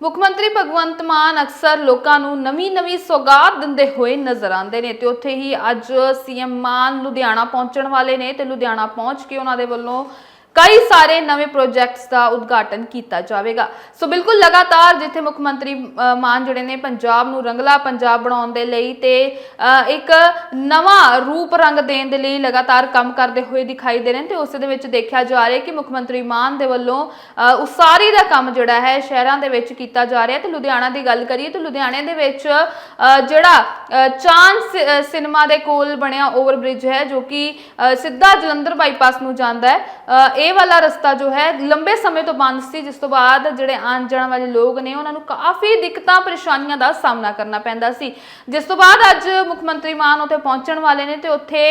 ਮੁੱਖ ਮੰਤਰੀ ਭਗਵੰਤ ਮਾਨ ਅਕਸਰ ਲੋਕਾਂ ਨੂੰ ਨਵੀਂ-ਨਵੀਂ ਸੌਗਾਤ ਦਿੰਦੇ ਹੋਏ ਨਜ਼ਰ ਆਉਂਦੇ ਨੇ ਤੇ ਉੱਥੇ ਹੀ ਅੱਜ ਸੀਐਮ ਮਾਨ ਲੁਧਿਆਣਾ ਪਹੁੰਚਣ ਵਾਲੇ ਨੇ ਤੇ ਲੁਧਿਆਣਾ ਪਹੁੰਚ ਕੇ ਉਹਨਾਂ ਦੇ ਵੱਲੋਂ ਕਈ ਸਾਰੇ ਨਵੇਂ ਪ੍ਰੋਜੈਕਟਸ ਦਾ ਉਦਘਾਟਨ ਕੀਤਾ ਜਾਵੇਗਾ। ਸੋ ਬਿਲਕੁਲ ਲਗਾਤਾਰ ਜਿੱਥੇ ਮੁੱਖ ਮੰਤਰੀ ਮਾਨ ਜਿਹੜੇ ਨੇ ਪੰਜਾਬ ਨੂੰ ਰੰਗਲਾ ਪੰਜਾਬ ਬਣਾਉਣ ਦੇ ਲਈ ਤੇ ਇੱਕ ਨਵਾਂ ਰੂਪ ਰੰਗ ਦੇਣ ਦੇ ਲਈ ਲਗਾਤਾਰ ਕੰਮ ਕਰਦੇ ਹੋਏ ਦਿਖਾਈ ਦੇ ਰਹੇ ਨੇ ਤੇ ਉਸ ਦੇ ਵਿੱਚ ਦੇਖਿਆ ਜਾ ਰਿਹਾ ਕਿ ਮੁੱਖ ਮੰਤਰੀ ਮਾਨ ਦੇ ਵੱਲੋਂ ਉਸਾਰੀ ਦਾ ਕੰਮ ਜਿਹੜਾ ਹੈ ਸ਼ਹਿਰਾਂ ਦੇ ਵਿੱਚ ਕੀਤਾ ਜਾ ਰਿਹਾ ਤੇ ਲੁਧਿਆਣਾ ਦੀ ਗੱਲ ਕਰੀਏ ਤਾਂ ਲੁਧਿਆਣੇ ਦੇ ਵਿੱਚ ਜਿਹੜਾ ਚਾਂਦ ਸਿ- ਸਿਨੇਮਾ ਦੇ ਕੋਲ ਬਣਿਆ ਓਵਰਬ੍ਰਿਜ ਹੈ ਜੋ ਕਿ ਸਿੱਧਾ ਜਲੰਧਰ ਬਾਈਪਾਸ ਨੂੰ ਜਾਂਦਾ ਹੈ। ਇਹ ਇਹ ਵਾਲਾ ਰਸਤਾ ਜੋ ਹੈ ਲੰਬੇ ਸਮੇਂ ਤੋਂ ਬੰਦ ਸੀ, ਜਿਸ ਤੋਂ ਬਾਅਦ ਜਿਹੜੇ ਆਉਣ ਜਾਣ ਵਾਲੇ ਲੋਕ ਨੇ, ਉਹਨਾਂ ਨੂੰ ਕਾਫੀ ਦਿੱਕਤਾਂ, ਪਰੇਸ਼ਾਨੀਆਂ ਦਾ ਸਾਹਮਣਾ ਕਰਨਾ ਪੈਂਦਾ ਸੀ। ਜਿਸ ਤੋਂ ਬਾਅਦ ਅੱਜ ਮੁੱਖ ਮੰਤਰੀ ਮਾਨ ਉੱਥੇ ਪਹੁੰਚਣ ਵਾਲੇ ਨੇ ਤੇ ਉੱਥੇ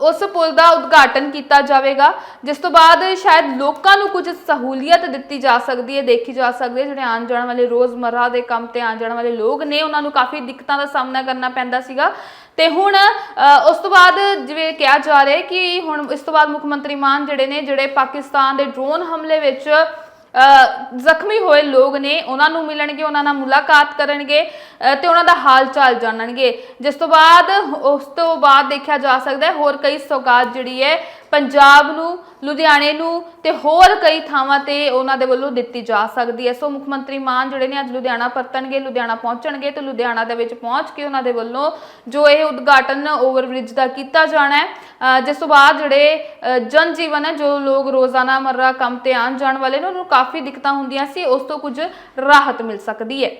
ਉਸ ਪੁਲ ਦਾ ਉਦਘਾਟਨ ਕੀਤਾ ਜਾਵੇਗਾ, ਜਿਸ ਤੋਂ ਬਾਅਦ ਸ਼ਾਇਦ ਲੋਕਾਂ ਨੂੰ ਕੁਝ ਸਹੂਲੀਅਤ ਦਿੱਤੀ ਜਾ ਸਕਦੀ ਹੈ, ਦੇਖੀ ਜਾ ਸਕਦੀ ਹੈ। ਜਿਹੜੇ ਆਉਣ ਜਾਣ ਵਾਲੇ ਰੋਜ਼ਮਰਰਾ ਦੇ ਕੰਮ ਤੇ ਆਉਣ ਜਾਣ ਵਾਲੇ ਲੋਕ ਨੇ, ਉਹਨਾਂ ਨੂੰ ਕਾਫੀ ਦਿੱਕਤਾਂ ਦਾ ਸਾਹਮਣਾ ਕਰਨਾ ਪੈਂਦਾ ਸੀਗਾ। ਤੇ ਹੁਣ ਉਸ ਤੋਂ ਬਾਅਦ ਜਿਵੇਂ ਕਿਹਾ ਜਾ ਰਿਹਾ ਕਿ ਹੁਣ ਇਸ ਤੋਂ ਬਾਅਦ ਮੁੱਖ ਮੰਤਰੀ ਮਾਨ ਜਿਹੜੇ ਨੇ, ਜਿਹੜੇ ਪਾਕਿਸਤਾਨ ਦੇ ਡਰੋਨ ਹਮਲੇ ਵਿੱਚ ਜ਼ਖਮੀ ਹੋਏ ਲੋਕ ਨੇ, ਉਹਨਾਂ ਨੂੰ ਮਿਲਣਗੇ, ਉਹਨਾਂ ਨਾਲ ਮੁਲਾਕਾਤ ਕਰਨਗੇ। ਅ, ਤੇ ਉਹਨਾਂ ਦਾ ਹਾਲ ਚਾਲ ਜਾਣਨਗੇ। ਜਿਸ ਤੋਂ ਬਾਅਦ ਉਸ ਤੋਂ ਬਾਅਦ ਦੇਖਿਆ ਜਾ ਸਕਦਾ ਹੈ ਹੋਰ ਕਈ ਸੌਗਾਤ ਜਿਹੜੀ ਹੈ ਪੰਜਾਬ ਨੂੰ ਲੁਧਿਆਣੇ ਨੂੰ ਤੇ ਹੋਰ ਕਈ ਥਾਵਾਂ ਤੇ ਉਹਨਾਂ ਦੇ ਵੱਲੋਂ ਦਿੱਤੀ ਜਾ ਸਕਦੀ ਹੈ। ਸੋ ਮੁੱਖ ਮੰਤਰੀ ਮਾਨ ਜਿਹੜੇ ਨੇ ਅੱਜ ਲੁਧਿਆਣਾ ਪਰਤਣਗੇ ਲੁਧਿਆਣਾ ਪਹੁੰਚਣਗੇ ਤੇ ਲੁਧਿਆਣਾ ਦੇ ਵਿੱਚ ਪਹੁੰਚ ਕੇ ਉਹਨਾਂ ਦੇ ਵੱਲੋਂ ਜੋ ਇਹ ਉਦਘਾਟਨ ਓਵਰਬ੍ਰਿਜ ਦਾ ਕੀਤਾ ਜਾਣਾ ਹੈ। ਅ, ਜਿਸ ਤੋਂ ਬਾਅਦ ਜਿਹੜੇ ਅ, ਜਨ ਜੀਵਨ ਹੈ ਜੋ ਲੋਕ ਰੋਜ਼ਾਨਾ ਮਰਰਾ ਕੰਮ ਤੇ ਆਉਣ ਜਾਣ ਵਾਲੇ ਨੇ ਉਹਨਾਂ ਨੂੰ ਕਾਫੀ ਦਿੱਕਤਾਂ ਹੁੰਦੀਆਂ ਸੀ ਉਸ ਤੋਂ ਕੁਝ ਰਾਹਤ ਮਿਲ ਸਕਦੀ ਹੈ।